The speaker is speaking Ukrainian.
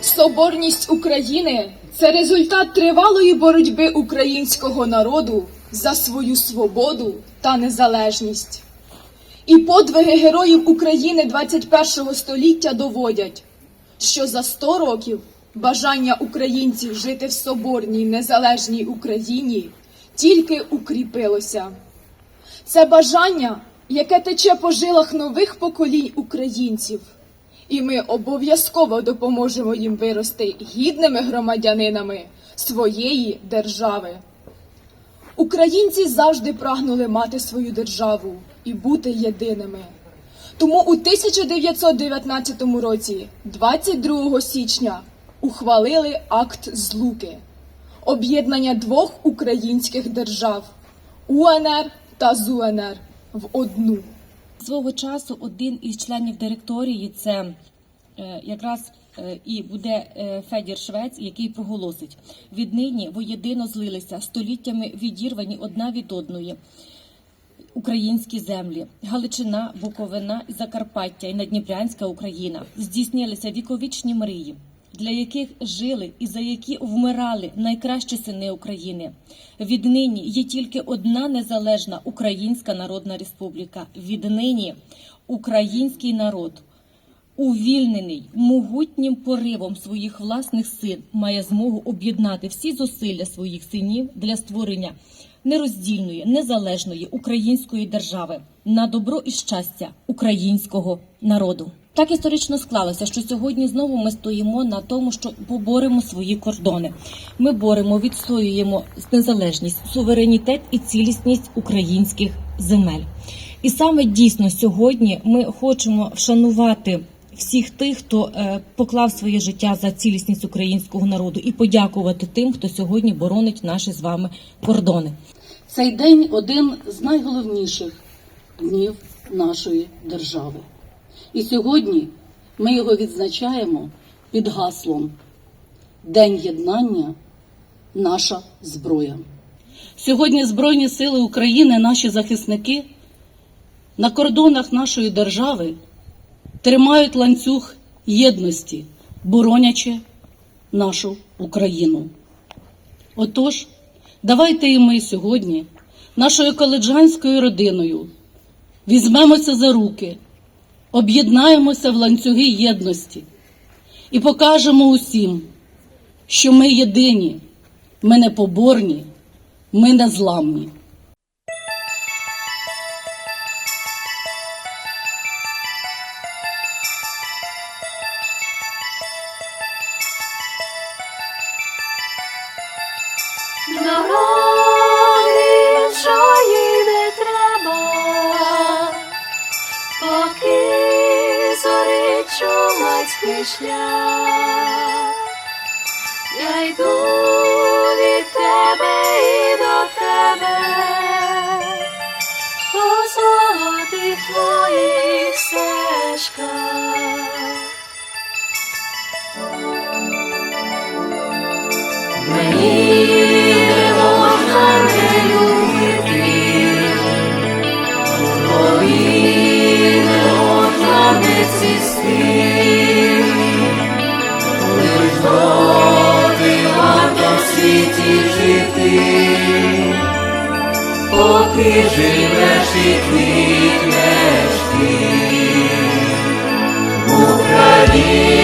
Соборність України це результат тривалої боротьби українського народу за свою свободу та незалежність. І подвиги героїв України 21 століття доводять, що за 100 років бажання українців жити в соборній незалежній Україні тільки укріпилося. Це бажання, яке тече по жилах нових поколінь українців, і ми обов'язково допоможемо їм вирости гідними громадянинами своєї держави. Українці завжди прагнули мати свою державу і бути єдиними. Тому у 1919 році, 22 січня, ухвалили акт злуки об'єднання двох українських держав УНР та ЗУНР в одну. Свого часу один із членів директорії це е, якраз е, і буде е, Федір Швець, який проголосить віднині воєдино злилися століттями відірвані одна від одної. Українські землі, Галичина, Буковина, Закарпаття і Надніпрянська Україна здійснилися віковічні мрії, для яких жили і за які вмирали найкращі сини України. Віднині є тільки одна незалежна Українська Народна Республіка. Віднині український народ, увільнений могутнім поривом своїх власних сил, має змогу об'єднати всі зусилля своїх синів для створення нероздільної, незалежної української держави на добро і щастя українського народу. Так історично склалося, що сьогодні знову ми стоїмо на тому, що поборемо свої кордони. Ми боремо, відстоюємо незалежність, суверенітет і цілісність українських земель. І саме дійсно сьогодні ми хочемо вшанувати всіх тих, хто е, поклав своє життя за цілісність українського народу, і подякувати тим, хто сьогодні боронить наші з вами кордони. Цей день один з найголовніших днів нашої держави. І сьогодні ми його відзначаємо під гаслом День єднання наша зброя. Сьогодні Збройні Сили України, наші захисники на кордонах нашої держави тримають ланцюг єдності, боронячи нашу Україну. Отож, давайте і ми сьогодні, нашою коледжанською родиною, візьмемося за руки, об'єднаємося в ланцюги єдності і покажемо усім, що ми єдині, ми непоборні, ми незламні. Дороги чумацький шлях. Я йду від тебе і до тебе, по золотих твоїх стежках. Мені не жити, поки живеш і квітнеш ти. Україно,